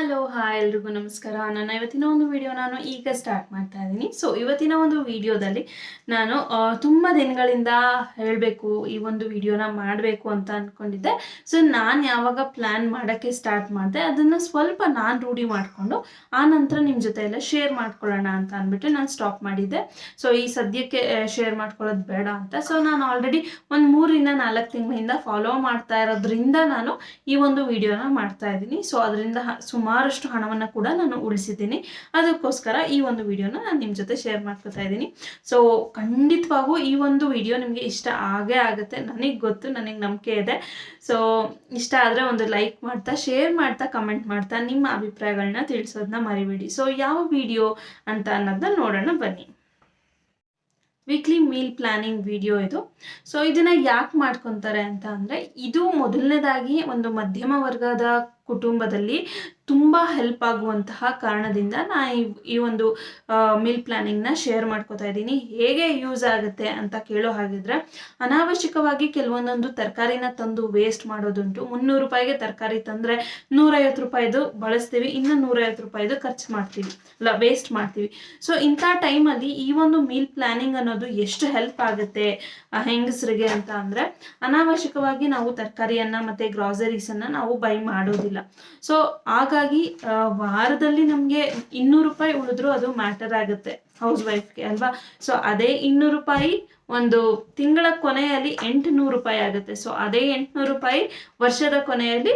Hello, hi ಎಲ್ರಿಗೂ ನಮಸ್ಕಾರ. ನಾನು ಇವತ್ತಿನ ಒಂದು ವಿಡಿಯೋ ನಾನು ಈಗ ಸ್ಟಾರ್ಟ್ ಮಾಡ್ತಾ ಇದ್ದೀನಿ. ಸೊ ಇವತ್ತಿನ ಒಂದು ವಿಡಿಯೋದಲ್ಲಿ ನಾನು ತುಂಬ ದಿನಗಳಿಂದ ಹೇಳಬೇಕು, ಈ ಒಂದು ವಿಡಿಯೋನ ಮಾಡಬೇಕು ಅಂತ ಅಂದ್ಕೊಂಡಿದ್ದೆ ಸೊ ನಾನು ಯಾವಾಗ ಪ್ಲ್ಯಾನ್ ಮಾಡೋಕ್ಕೆ ಸ್ಟಾರ್ಟ್ ಮಾಡಿದೆ, ಅದನ್ನು ಸ್ವಲ್ಪ ನಾನು ರೂಢಿ ಮಾಡಿಕೊಂಡು, ಆ ನಂತರ ನಿಮ್ಮ ಜೊತೆ ಎಲ್ಲ ಶೇರ್ ಮಾಡ್ಕೊಳ್ಳೋಣ ಅಂತ ಅಂದ್ಬಿಟ್ಟು ನಾನು ಸ್ಟಾಪ್ ಮಾಡಿದ್ದೆ. ಸೊ ಈ ಸದ್ಯಕ್ಕೆ ಶೇರ್ ಮಾಡ್ಕೊಳ್ಳೋದು ಬೇಡ ಅಂತ. ಸೊ ನಾನು ಆಲ್ರೆಡಿ ಒಂದು ಮೂರಿಂದ ನಾಲ್ಕು ತಿಂಗಳಿಂದ ಫಾಲೋ ಮಾಡ್ತಾ ಇರೋದ್ರಿಂದ ನಾನು ಈ ಒಂದು ವಿಡಿಯೋನ ಮಾಡ್ತಾ ಇದ್ದೀನಿ. ಸೊ ಅದರಿಂದ ಸುಮಾರಷ್ಟು ಹಣವನ್ನು ಕೂಡ ನಾನು ಉಳಿಸಿದ್ದೀನಿ. ಅದಕ್ಕೋಸ್ಕರ ಈ ಒಂದು ವಿಡಿಯೋನ ನಾನು ನಿಮ್ಮ ಜೊತೆ ಶೇರ್ ಮಾಡ್ಕೊತಾ ಇದ್ದೀನಿ ಸೊ ಖಂಡಿತವಾಗೂ ಈ ಒಂದು ವಿಡಿಯೋ ನಿಮಗೆ ಇಷ್ಟ ಆಗೇ ಆಗುತ್ತೆ. ನನಗೆ ಗೊತ್ತು, ನನಗೆ ನಂಬಿಕೆ ಇದೆ. ಸೊ ಇಷ್ಟ ಆದರೆ ಒಂದು ಲೈಕ್ ಮಾಡ್ತಾ ಶೇರ್ ಮಾಡ್ತಾ ಕಮೆಂಟ್ ಮಾಡ್ತಾ ನಿಮ್ಮ ಅಭಿಪ್ರಾಯಗಳನ್ನ ತಿಳಿಸೋದನ್ನ ಮರಿಬೇಡಿ. ಸೊ ಯಾವ ವಿಡಿಯೋ ಅಂತ ಅನ್ನೋದನ್ನ ನೋಡೋಣ ಬನ್ನಿ. ವೀಕ್ಲಿ ಮೀಲ್ ಪ್ಲಾನಿಂಗ್ ವಿಡಿಯೋ ಇದು. ಸೊ ಇದನ್ನ ಯಾಕೆ ಮಾಡ್ಕೊತಾರೆ ಅಂತ ಅಂದರೆ, ಇದು ಮೊದಲನೇದಾಗಿ ಒಂದು ಮಧ್ಯಮ ವರ್ಗದ ಕುಟುಂಬದಲ್ಲಿ ತುಂಬ ಹೆಲ್ಪ್ ಆಗುವಂತಹ ಕಾರಣದಿಂದ ನಾ ಈ ಒಂದು ಮೀಲ್ ಪ್ಲಾನಿಂಗ್ನ ಶೇರ್ ಮಾಡ್ಕೋತಾ ಇದ್ದೀನಿ. ಹೇಗೆ ಯೂಸ್ ಆಗುತ್ತೆ ಅಂತ ಕೇಳೋ ಹಾಗಿದ್ರೆ, ಅನಾವಶ್ಯಕವಾಗಿ ಕೆಲವೊಂದೊಂದು ತರಕಾರಿನ ತಂದು ವೇಸ್ಟ್ ಮಾಡೋದುಂಟು. ಮುನ್ನೂರು ರೂಪಾಯಿಗೆ ತರಕಾರಿ ತಂದರೆ ನೂರೈವತ್ತು ರೂಪಾಯಿದು ಬಳಸ್ತೀವಿ, ಇನ್ನು ನೂರೈವತ್ತು ರೂಪಾಯಿದು ಖರ್ಚು ಮಾಡ್ತೀವಿ. ಅಲ್ಲ ವೇಸ್ಟ್ ಮಾಡ್ತೀವಿ. ಸೊ ಇಂಥ ಟೈಮಲ್ಲಿ ಈ ಒಂದು ಮೀಲ್ ಪ್ಲಾನಿಂಗ್ ಅನ್ನೋದು ಎಷ್ಟು ಹೆಲ್ಪ್ ಆಗುತ್ತೆ ಹೆಂಗಸರಿಗೆ ಅಂತ ಅಂದರೆ, ಅನಾವಶ್ಯಕವಾಗಿ ನಾವು ತರಕಾರಿಯನ್ನು ಮತ್ತು ಗ್ರಾಸರೀಸನ್ನು ನಾವು ಬೈ ಮಾಡೋದಿಲ್ಲ. ಸೊ ಹಾಗಾಗಿ ವಾರದಲ್ಲಿ ನಮಗೆ ಇನ್ನೂರು ರೂಪಾಯಿ ಉಳಿದ್ರು ಅದು ಮ್ಯಾಟರ್ ಆಗುತ್ತೆ ಹೌಸ್ ವೈಫ್ಗೆ ಅಲ್ವಾ? ಸೊ ಅದೇ ಇನ್ನೂರು ರೂಪಾಯಿ ಒಂದು ತಿಂಗಳ ಕೊನೆಯಲ್ಲಿ ಎಂಟುನೂರು ರೂಪಾಯಿ ಆಗುತ್ತೆ. ಸೊ ಅದೇ ಎಂಟುನೂರು ರೂಪಾಯಿ ವರ್ಷದ ಕೊನೆಯಲ್ಲಿ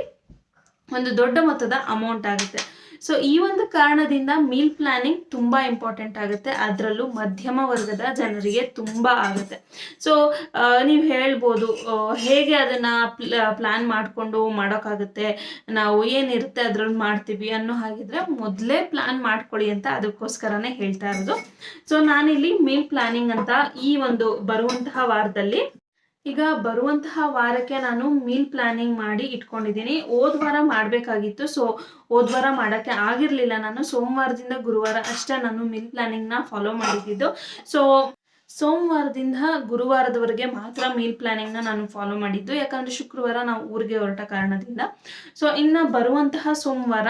ಒಂದು ದೊಡ್ಡ ಮೊತ್ತದ ಅಮೌಂಟ್ ಆಗುತ್ತೆ. ಸೊ ಈ ಒಂದು ಕಾರಣದಿಂದ ಮೀಲ್ ಪ್ಲಾನಿಂಗ್ ತುಂಬ ಇಂಪಾರ್ಟೆಂಟ್ ಆಗುತ್ತೆ. ಅದರಲ್ಲೂ ಮಧ್ಯಮ ವರ್ಗದ ಜನರಿಗೆ ತುಂಬ ಆಗುತ್ತೆ. ಸೊ ನೀವು ಹೇಳ್ಬೋದು ಹೇಗೆ ಅದನ್ನು ಪ್ಲಾನ್ ಮಾಡಿಕೊಂಡು ಮಾಡೋಕ್ಕಾಗುತ್ತೆ, ನಾವು ಏನಿರುತ್ತೆ ಅದ್ರಲ್ಲಿ ಮಾಡ್ತೀವಿ ಅನ್ನೋ ಹಾಗಿದ್ರೆ ಮೊದಲೇ ಪ್ಲಾನ್ ಮಾಡ್ಕೊಳ್ಳಿ ಅಂತ ಅದಕ್ಕೋಸ್ಕರನೇ ಹೇಳ್ತಾ ಇರೋದು. ಸೊ ನಾನಿಲ್ಲಿ ಮೀಲ್ ಪ್ಲಾನಿಂಗ್ ಅಂತ ಈ ಒಂದು ಬರುವಂತಹ ವಾರದಲ್ಲಿ ಈಗ ಬರುವಂತಹ ವಾರಕ್ಕೆ ನಾನು ಮೀಲ್ ಪ್ಲಾನಿಂಗ್ ಮಾಡಿ ಇಟ್ಕೊಂಡಿದ್ದೀನಿ. ಹೋದ ವಾರ ಮಾಡಬೇಕಾಗಿತ್ತು. ಸೊ ಹೋದ ವಾರ ಮಾಡೋಕ್ಕೆ ಆಗಿರಲಿಲ್ಲ ನಾನು. ಸೋಮವಾರದಿಂದ ಗುರುವಾರ ಅಷ್ಟೇ ನಾನು ಮೀಲ್ ಪ್ಲಾನಿಂಗ್ನ ಫಾಲೋ ಮಾಡಿದ್ದು. ಸೊ ಸೋಮವಾರದಿಂದ ಗುರುವಾರದವರೆಗೆ ಮಾತ್ರ ಮೀಲ್ ಪ್ಲಾನಿಂಗ್ನ ನಾನು ಫಾಲೋ ಮಾಡಿದ್ದು. ಯಾಕಂದರೆ ಶುಕ್ರವಾರ ನಾವು ಊರಿಗೆ ಹೊರಟ ಕಾರಣದಿಂದ. ಸೊ ಇನ್ನು ಬರುವಂತಹ ಸೋಮವಾರ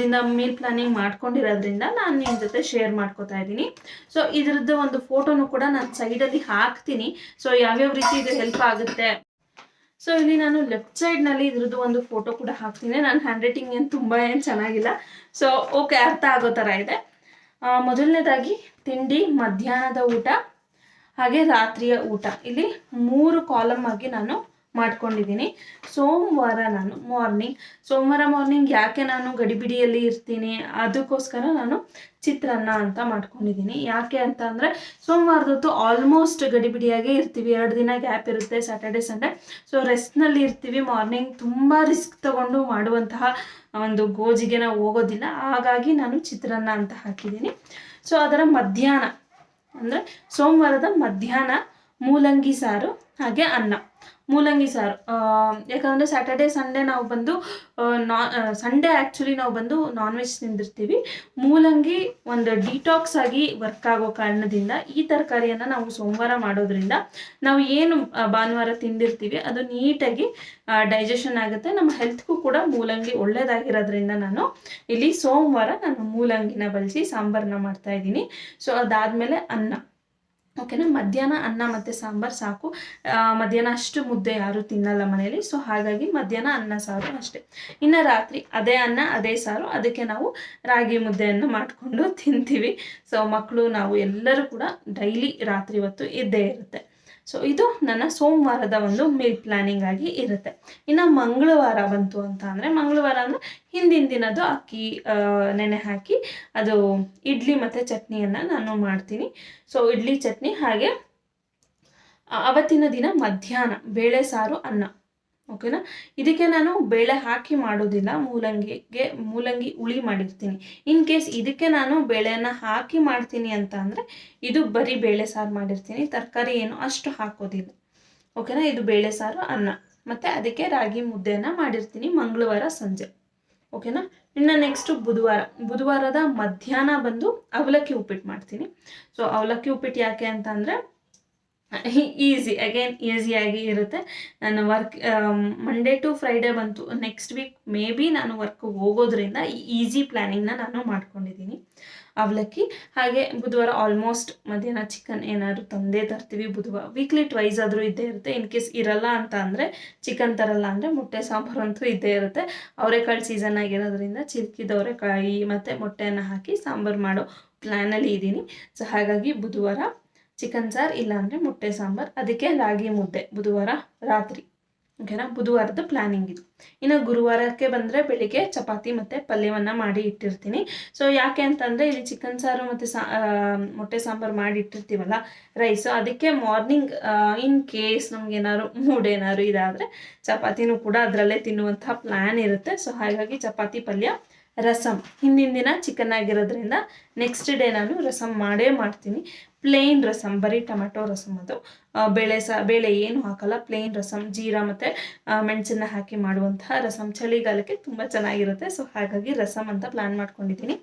ದಿಂದ ಮೀಲ್ ಪ್ಲಾನಿಂಗ್ ಮಾಡ್ಕೊಂಡಿರೋದ್ರಿಂದ ನಾನು ನಿಮ್ಮ ಜೊತೆ ಶೇರ್ ಮಾಡ್ಕೋತಾ ಇದ್ದೀನಿ. ಸೊ ಇದ್ರದ್ದು ಒಂದು ಫೋಟೋನು ಕೂಡ ನಾನು ಸೈಡಲ್ಲಿ ಹಾಕ್ತೀನಿ. ಸೊ ಯಾವ್ಯಾವ ರೀತಿ ಇದು ಹೆಲ್ಪ್ ಆಗುತ್ತೆ? ಸೊ ಇಲ್ಲಿ ನಾನು ಲೆಫ್ಟ್ ಸೈಡ್ನಲ್ಲಿ ಇದ್ರದ್ದು ಒಂದು ಫೋಟೋ ಕೂಡ ಹಾಕ್ತೀನಿ. ನನ್ನ ಹ್ಯಾಂಡ್ ರೈಟಿಂಗ್ ಏನು ತುಂಬ ಏನು ಚೆನ್ನಾಗಿಲ್ಲ. ಸೊ ಓಕೆ ಅರ್ಥ ಆಗೋ ಥರ ಇದೆ. ಮೊದಲನೇದಾಗಿ ತಿಂಡಿ, ಮಧ್ಯಾಹ್ನದ ಊಟ ಹಾಗೆ ರಾತ್ರಿಯ ಊಟ. ಇಲ್ಲಿ ಮೂರು ಕಾಲಮ್ ಆಗಿ ನಾನು ಮಾಡ್ಕೊಂಡಿದ್ದೀನಿ. ಸೋಮವಾರ ನಾನು ಮಾರ್ನಿಂಗ್ ಸೋಮವಾರ ಮಾರ್ನಿಂಗ್ ಯಾಕೆ ನಾನು ಗಡಿಬಿಡಿಯಲ್ಲಿ ಇರ್ತೀನಿ? ಅದಕ್ಕೋಸ್ಕರ ನಾನು ಚಿತ್ರಾನ್ನ ಅಂತ ಮಾಡ್ಕೊಂಡಿದ್ದೀನಿ. ಯಾಕೆ ಅಂತ ಅಂದರೆ ಸೋಮವಾರದೊತ್ತು ಆಲ್ಮೋಸ್ಟ್ ಗಡಿಬಿಡಿಯಾಗೇ ಇರ್ತೀವಿ. ಎರಡು ದಿನ ಗ್ಯಾಪ್ ಇರುತ್ತೆ ಸ್ಯಾಟರ್ಡೆ ಸಂಡೇ ಸೊ ರೆಸ್ಟ್ನಲ್ಲಿ ಇರ್ತೀವಿ. ಮಾರ್ನಿಂಗ್ ತುಂಬ ರಿಸ್ಕ್ ತಗೊಂಡು ಮಾಡುವಂತಹ ಒಂದು ಗೋಜಿಗೆ ನಾವು ಹೋಗೋದಿಲ್ಲ. ಹಾಗಾಗಿ ನಾನು ಚಿತ್ರಾನ್ನ ಅಂತ ಹಾಕಿದ್ದೀನಿ. ಸೊ ಅದರ ಮಧ್ಯಾಹ್ನ. ಅಂದರೆ ಸೋಮವಾರದ ಮಧ್ಯಾಹ್ನ ಮೂಲಂಗಿ ಸಾರು ಹಾಗೆ ಅನ್ನ. ಮೂಲಂಗಿ ಸಾರು. ಯಾಕಂದರೆ ಸ್ಯಾಟರ್ಡೆ ಸಂಡೇ ನಾವು ಬಂದು ನಾ ಸಂಡೇ ಆ್ಯಕ್ಚುಲಿ ನಾವು ಬಂದು ನಾನ್ ವೆಜ್ ತಿಂದಿರ್ತೀವಿ. ಮೂಲಂಗಿ ಒಂದು ಡಿಟಾಕ್ಸ್ ಆಗಿ ವರ್ಕ್ ಆಗೋ ಕಾರಣದಿಂದ ಈ ತರಕಾರಿಯನ್ನು ನಾವು ಸೋಮವಾರ ಮಾಡೋದ್ರಿಂದ ನಾವು ಏನು ಭಾನುವಾರ ತಿಂದಿರ್ತೀವಿ, ಅದು ನೀಟಾಗಿ ಡೈಜೆಷನ್ ಆಗುತ್ತೆ. ನಮ್ಮ ಹೆಲ್ತ್ಗೂ ಕೂಡ ಮೂಲಂಗಿ ಒಳ್ಳೆಯದಾಗಿರೋದ್ರಿಂದ ನಾನು ಇಲ್ಲಿ ಸೋಮವಾರ ನಾನು ಮೂಲಂಗಿನ ಬಳಸಿ ಸಾಂಬಾರನ್ನ ಮಾಡ್ತಾ ಇದ್ದೀನಿ. ಸೊ ಅದಾದಮೇಲೆ ಅನ್ನ. ಓಕೆನಾ ಮಧ್ಯಾಹ್ನ ಅನ್ನ ಮತ್ತು ಸಾಂಬಾರು ಸಾಕು. ಮಧ್ಯಾಹ್ನ ಅಷ್ಟು ಮುದ್ದೆ ಯಾರು ತಿನ್ನಲ್ಲ ಮನೆಯಲ್ಲಿ ಸೊ ಹಾಗಾಗಿ ಮಧ್ಯಾಹ್ನ ಅನ್ನ ಸಾರು ಅಷ್ಟೇ. ಇನ್ನು ರಾತ್ರಿ ಅದೇ ಅನ್ನ, ಅದೇ ಸಾರು, ಅದಕ್ಕೆ ನಾವು ರಾಗಿ ಮುದ್ದೆಯನ್ನು ಮಾಡಿಕೊಂಡು ತಿಂತೀವಿ. ಸೊ ಮಕ್ಕಳು ನಾವು ಎಲ್ಲರೂ ಕೂಡ ಡೈಲಿ ರಾತ್ರಿ ಹೊತ್ತು ಇದ್ದೇ ಇರುತ್ತೆ. ಸೊ ಇದು ನನ್ನ ಸೋಮವಾರದ ಒಂದು ಮೀಲ್ ಪ್ಲಾನಿಂಗ್ ಆಗಿ ಇರುತ್ತೆ. ಇನ್ನು ಮಂಗಳವಾರ ಬಂತು ಅಂತ ಅಂದರೆ, ಮಂಗಳವಾರ ಅಂದರೆ ಹಿಂದಿನ ದಿನದ್ದು ಅಕ್ಕಿ ನೆನೆ ಹಾಕಿ ಅದು ಇಡ್ಲಿ ಮತ್ತು ಚಟ್ನಿಯನ್ನು ನಾನು ಮಾಡ್ತೀನಿ. ಸೊ ಇಡ್ಲಿ, ಚಟ್ನಿ ಹಾಗೆ ಅವತ್ತಿನ ದಿನ ಮಧ್ಯಾಹ್ನ, ಬೇಳೆ ಸಾರು, ಅನ್ನ. ಓಕೆನಾ ಇದಕ್ಕೆ ನಾನು ಬೇಳೆ ಹಾಕಿ ಮಾಡೋದಿಲ್ಲ, ಮೂಲಂಗಿಗೆ, ಮೂಲಂಗಿ ಹುಳಿ ಮಾಡಿರ್ತೀನಿ. ಇನ್ ಕೇಸ್ ಇದಕ್ಕೆ ನಾನು ಬೇಳೆನ ಹಾಕಿ ಮಾಡ್ತೀನಿ ಅಂತ ಇದು ಬರೀ ಬೇಳೆ ಸಾರು ಮಾಡಿರ್ತೀನಿ, ತರಕಾರಿ ಏನು ಅಷ್ಟು ಹಾಕೋದಿಲ್ಲ. ಓಕೆನಾ ಇದು ಬೇಳೆ ಸಾರು, ಅನ್ನ. ಮತ್ತು ಅದಕ್ಕೆ ರಾಗಿ ಮುದ್ದೆಯನ್ನು ಮಾಡಿರ್ತೀನಿ ಮಂಗಳವಾರ ಸಂಜೆ. ಓಕೆನಾ ಇನ್ನು ನೆಕ್ಸ್ಟು ಬುಧವಾರ. ಬುಧವಾರದ ಮಧ್ಯಾಹ್ನ ಬಂದು ಅವಲಕ್ಕಿ ಉಪ್ಪಿಟ್ಟು ಮಾಡ್ತೀನಿ. ಸೊ ಅವಲಕ್ಕಿ ಉಪ್ಪಿಟ್ಟು ಯಾಕೆ ಅಂತ ಈಸಿ ಅಗೇನ್ ಈಸಿಯಾಗಿ ಇರುತ್ತೆ. ನಾನು ವರ್ಕ್ ಮಂಡೇ ಟು ಫ್ರೈಡೇ ಬಂತು. ನೆಕ್ಸ್ಟ್ ವೀಕ್ ಮೇ ಬಿ ನಾನು ವರ್ಕ್ ಹೋಗೋದ್ರಿಂದ ಈಸಿ ಪ್ಲ್ಯಾನಿಂಗ್ನ ನಾನು ಮಾಡ್ಕೊಂಡಿದ್ದೀನಿ. ಅವಲಕ್ಕಿ, ಹಾಗೆ ಬುಧವಾರ ಆಲ್ಮೋಸ್ಟ್ ಮಧ್ಯಾಹ್ನ ಚಿಕನ್ ಏನಾದರೂ ತಂದೇ ತರ್ತೀವಿ ಬುಧವಾರ. ವೀಕ್ಲಿ ಟ್ವೈಸ್ ಆದರೂ ಇದ್ದೇ ಇರುತ್ತೆ. ಇನ್ ಕೇಸ್ ಇರಲ್ಲ ಅಂತ ಅಂದರೆ ಚಿಕನ್ ತರಲ್ಲ ಅಂದರೆ ಮೊಟ್ಟೆ ಸಾಂಬಾರು ಅಂತೂ ಇದ್ದೇ ಇರುತ್ತೆ. ಅವರೆಕಾಳು ಸೀಸನ್ ಆಗಿರೋದ್ರಿಂದ ಚಿಲ್ಕಿದ ಅವರೆಕಾಯಿ ಮತ್ತು ಮೊಟ್ಟೆಯನ್ನು ಹಾಕಿ ಸಾಂಬಾರು ಮಾಡೋ ಪ್ಲ್ಯಾನಲ್ಲಿ ಇದ್ದೀನಿ. ಸೊ ಹಾಗಾಗಿ ಬುಧವಾರ ಚಿಕನ್ ಸಾರು ಇಲ್ಲಾಂದರೆ ಮೊಟ್ಟೆ ಸಾಂಬಾರು, ಅದಕ್ಕೆ ರಾಗಿ ಮುದ್ದೆ ಬುಧವಾರ ರಾತ್ರಿ. ಓಕೆನಾ? ಬುಧವಾರದ ಪ್ಲ್ಯಾನಿಂಗ್ ಇದು. ಇನ್ನು ಗುರುವಾರಕ್ಕೆ ಬಂದರೆ ಬೆಳಿಗ್ಗೆ ಚಪಾತಿ ಮತ್ತು ಪಲ್ಯವನ್ನು ಮಾಡಿ ಇಟ್ಟಿರ್ತೀನಿ. ಸೊ ಯಾಕೆ ಅಂತಂದರೆ ಇಲ್ಲಿ ಚಿಕನ್ ಸಾರು ಮತ್ತು ಸಾ ಮೊಟ್ಟೆ ಸಾಂಬಾರು ಮಾಡಿ ಇಟ್ಟಿರ್ತೀವಲ್ಲ ರೈಸು ಅದಕ್ಕೆ ಮಾರ್ನಿಂಗ್ ಇನ್ ಕೇಸ್ ನಮ್ಗೆ ಏನಾದ್ರು ಮೂಡ್ ಏನಾದ್ರು ಇದಾದರೆ ಚಪಾತಿನೂ ಕೂಡ ಅದರಲ್ಲೇ ತಿನ್ನುವಂಥ ಪ್ಲ್ಯಾನ್ ಇರುತ್ತೆ. ಸೊ ಹಾಗಾಗಿ ಚಪಾತಿ, ಪಲ್ಯ ರಸಮ್ ಹಿಂದಿನ ದಿನ ಚಿಕನ್ ಆಗಿರೋದ್ರಿಂದ ನೆಕ್ಸ್ಟ್ ಡೇ ನಾನು ರಸಮ್ ಮಾಡೇ ಮಾಡ್ತೀನಿ. ಪ್ಲೇನ್ ರಸಮ್ ಬರೀ ಟೊಮೆಟೊ ರಸಮ್ ಅದು. ಬೇಳೆ ಸ, ಬೇಳೆ ಏನು ಹಾಕಲ್ಲ ಪ್ಲೇನ್ ರಸಮ್ ಜೀರಾ ಮತ್ತು ಮೆಣಸನ್ನ ಹಾಕಿ ಮಾಡುವಂತಹ ರಸಮ್ ಚಳಿಗಾಲಕ್ಕೆ ತುಂಬ ಚೆನ್ನಾಗಿರುತ್ತೆ. ಸೊ ಹಾಗಾಗಿ ರಸಮ್ ಅಂತ ಪ್ಲ್ಯಾನ್ ಮಾಡ್ಕೊಂಡಿದ್ದೀನಿ.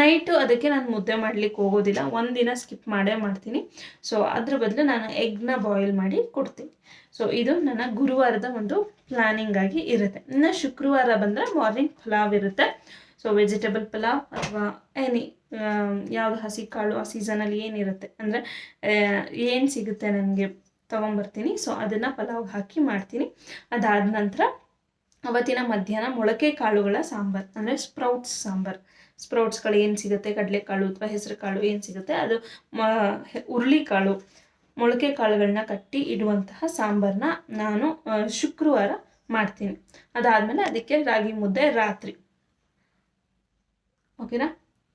ನೈಟು ಅದಕ್ಕೆ ನಾನು ಮುದ್ದೆ ಮಾಡಲಿಕ್ಕೆ ಹೋಗೋದಿಲ್ಲ. ಒಂದಿನ ಸ್ಕಿಪ್ ಮಾಡೇ ಮಾಡ್ತೀನಿ. ಸೊ ಅದ್ರ ಬದಲು ನಾನು ಎಗ್ನ ಬಾಯ್ಲ್ ಮಾಡಿ ಕೊಡ್ತೀನಿ. ಸೊ ಇದು ನನ್ನ ಗುರುವಾರದ ಒಂದು ಪ್ಲ್ಯಾನಿಂಗ್ ಆಗಿ ಇರುತ್ತೆ. ಇನ್ನು ಶುಕ್ರವಾರ ಬಂದರೆ ಮಾರ್ನಿಂಗ್ ಪಲಾವ್ ಇರುತ್ತೆ. ಸೊ ವೆಜಿಟೇಬಲ್ ಪಲಾವ್ ಅಥವಾ ಎನಿ ಯಾವುದು ಹಸಿ ಕಾಳು ಆ ಸೀಸನಲ್ಲಿ ಏನಿರುತ್ತೆ. ಅಂದರೆ ಏನು ಸಿಗುತ್ತೆ ನನಗೆ ತೊಗೊಂಬರ್ತೀನಿ. ಸೊ ಅದನ್ನು ಪಲಾವ್ ಹಾಕಿ ಮಾಡ್ತೀನಿ. ಅದಾದ ನಂತರ ಅವತ್ತಿನ ಮಧ್ಯಾಹ್ನ ಮೊಳಕೆ ಕಾಳುಗಳ ಸಾಂಬಾರು, ಅಂದರೆ ಸ್ಪ್ರೌಟ್ಸ್ ಸಾಂಬಾರು. ಸ್ಪ್ರೌಟ್ಸ್ಗಳು ಏನು ಸಿಗುತ್ತೆ? ಕಡಲೆಕಾಳು ಅಥವಾ ಹೆಸರು ಕಾಳು ಏನು ಸಿಗುತ್ತೆ? ಅದು ಮ ಹುರುಳಿಕಾಳು. ಮೊಳಕೆ ಕಾಳುಗಳನ್ನ ಕಟ್ಟಿ ಇಡುವಂತಹ ಸಾಂಬಾರನ್ನ ನಾನು ಶುಕ್ರವಾರ ಮಾಡ್ತೀನಿ. ಅದಾದಮೇಲೆ ಅದಕ್ಕೆ ರಾಗಿ ಮುದ್ದೆ ರಾತ್ರಿ. ಓಕೆನಾ?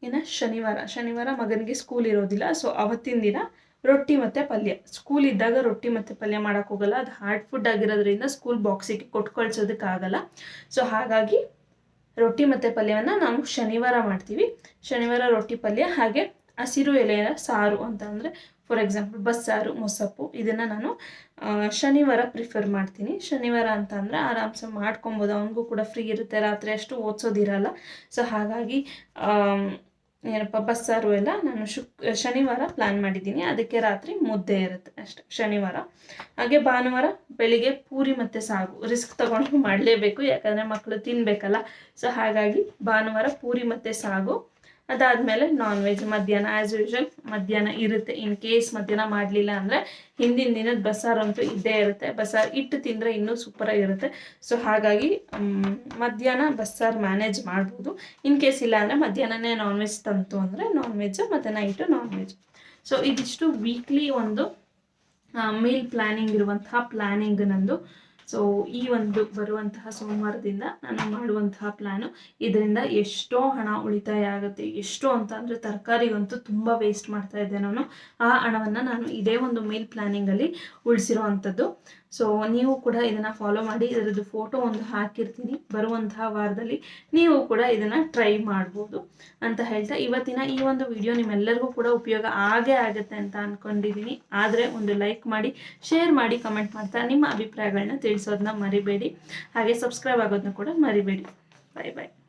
ಇನ್ನು ಶನಿವಾರ. ಶನಿವಾರ ಮಗನಿಗೆ ಸ್ಕೂಲ್ ಇರೋದಿಲ್ಲ. ಸೊ ಅವತ್ತಿನ ದಿನ ರೊಟ್ಟಿ ಮತ್ತು ಪಲ್ಯ. ಸ್ಕೂಲ್ ಇದ್ದಾಗ ರೊಟ್ಟಿ ಮತ್ತು ಪಲ್ಯ ಮಾಡೋಕ್ಕೋಗಲ್ಲ ಅದು ಹಾರ್ಡ್ ಫುಡ್ ಆಗಿರೋದ್ರಿಂದ ಸ್ಕೂಲ್ ಬಾಕ್ಸಿಗೆ ಕೊಟ್ಟು ಕಳ್ಸೋದಕ್ಕಾಗಲ್ಲ ಸೊ ಹಾಗಾಗಿ ರೊಟ್ಟಿ ಮತ್ತು ಪಲ್ಯವನ್ನು ನಾವು ಶನಿವಾರ ಮಾಡ್ತೀವಿ. ಶನಿವಾರ ರೊಟ್ಟಿ ಪಲ್ಯ ಹಾಗೆ ಹಸಿರು ಎಲೆಯ ಸಾರು ಅಂತ ಅಂದರೆ ಫಾರ್ ಎಕ್ಸಾಂಪಲ್ ಬಸ್ಸಾರು, ಮೊಸಪ್ಪು, ಇದನ್ನು ನಾನು ಶನಿವಾರ ಪ್ರಿಫರ್ ಮಾಡ್ತೀನಿ. ಶನಿವಾರ ಅಂತ ಅಂದರೆ ಆರಾಮ್ಸೆ ಮಾಡ್ಕೊಬೋದು. ಅವನಿಗೂ ಕೂಡ ಫ್ರೀ ಇರುತ್ತೆ. ರಾತ್ರಿ ಅಷ್ಟು ಓದಿಸೋದಿರಲ್ಲ. ಸೊ ಹಾಗಾಗಿ ಏನಪ್ಪ, ಬಸ್ಸಾರು ಎಲ್ಲ ನಾನು ಶುಕ್, ಶನಿವಾರ ಪ್ಲ್ಯಾನ್ ಮಾಡಿದ್ದೀನಿ. ಅದಕ್ಕೆ ರಾತ್ರಿ ಮುದ್ದೆ ಇರುತ್ತೆ ಅಷ್ಟೆ, ಶನಿವಾರ. ಹಾಗೆ ಭಾನುವಾರ ಬೆಳಿಗ್ಗೆ ಪೂರಿ ಮತ್ತು ಸಾಗು. ರಿಸ್ಕ್ ತೊಗೊಂಡು ಮಾಡಲೇಬೇಕು. ಯಾಕಂದರೆ ಮಕ್ಕಳು ತಿನ್ನಬೇಕಲ್ಲ ಸೊ ಹಾಗಾಗಿ ಭಾನುವಾರ ಪೂರಿ ಮತ್ತು ಸಾಗು. ಅದಾದಮೇಲೆ ನಾನ್ ವೆಜ್ ಮಧ್ಯಾಹ್ನ ಆ್ಯಸ್ ಯೂಶಲ್ ಮಧ್ಯಾಹ್ನ ಇರುತ್ತೆ. ಇನ್ ಕೇಸ್ ಮಧ್ಯಾಹ್ನ ಮಾಡಲಿಲ್ಲ ಅಂದರೆ ಹಿಂದಿನ ದಿನದ ಬಸ್ಸಾರಂತೂ ಅಂತೂ ಇದ್ದೇ ಇರುತ್ತೆ. ಬಸ್ಸಾರ್ ಇಟ್ಟು ತಿಂದರೆ ಇನ್ನೂ ಸೂಪರಾಗಿರುತ್ತೆ ಸೊ ಹಾಗಾಗಿ ಮಧ್ಯಾಹ್ನ ಬಸ್ಸಾರು ಮ್ಯಾನೇಜ್ ಮಾಡ್ಬೋದು. ಇನ್ ಕೇಸ್ ಇಲ್ಲ ಅಂದರೆ ಮಧ್ಯಾಹ್ನನೇ ನಾನ್ ವೆಜ್ ತಂತು ಅಂದರೆ ನಾನ್ ವೆಜ್ ಮತ್ತು ನೈಟು ನಾನ್ ವೆಜ್ ಸೊ ಇದಿಷ್ಟು ವೀಕ್ಲಿ ಒಂದು ಮೀಲ್ ಪ್ಲ್ಯಾನಿಂಗ್ ಇರುವಂತಹ ಪ್ಲ್ಯಾನಿಂಗ್ ನಂದು ಸೊ ಈ ಒಂದು ಬರುವಂತಹ ಸೋಮವಾರದಿಂದ ನಾನು ಮಾಡುವಂತಹ ಪ್ಲ್ಯಾನು ಇದರಿಂದ ಎಷ್ಟೋ ಹಣ ಉಳಿತಾಯ ಆಗುತ್ತೆ. ಎಷ್ಟು ಅಂತ ಅಂದರೆ ತರಕಾರಿಗಂತೂ ತುಂಬ ವೇಸ್ಟ್ ಮಾಡ್ತಾ ಇದ್ದೆ ನಾನು. ಆ ಹಣವನ್ನು ನಾನು ಇದೇ ಒಂದು ಮೀಲ್ ಪ್ಲ್ಯಾನಿಂಗಲ್ಲಿ ಉಳಿಸಿರೋ ಅಂಥದ್ದು. ಸೊ ನೀವು ಕೂಡ ಇದನ್ನು ಫಾಲೋ ಮಾಡಿ, ಇದರದ್ದು ಫೋಟೋ ಒಂದು ಹಾಕಿರ್ತೀನಿ. ಬರುವಂತಹ ವಾರದಲ್ಲಿ ನೀವು ಕೂಡ ಇದನ್ನು ಟ್ರೈ ಮಾಡ್ಬೋದು ಅಂತ ಹೇಳ್ತಾ ಇವತ್ತಿನ ಈ ಒಂದು ವಿಡಿಯೋ ನಿಮ್ಮೆಲ್ಲರಿಗೂ ಕೂಡ ಉಪಯೋಗ ಆಗೇ ಆಗುತ್ತೆ ಅಂತ ಅಂದ್ಕೊಂಡಿದ್ದೀನಿ ಆದರೆ ಒಂದು ಲೈಕ್ ಮಾಡಿ ಶೇರ್ ಮಾಡಿ ಕಮೆಂಟ್ ಮಾಡ್ತಾ ನಿಮ್ಮ ಅಭಿಪ್ರಾಯಗಳನ್ನ ತಿಳಿಸೋದನ್ನ ಮರಿಬೇಡಿ. ಹಾಗೆ ಸಬ್ಸ್ಕ್ರೈಬ್ ಆಗೋದನ್ನ ಕೂಡ ಮರಿಬೇಡಿ. ಬಾಯ್ ಬಾಯ್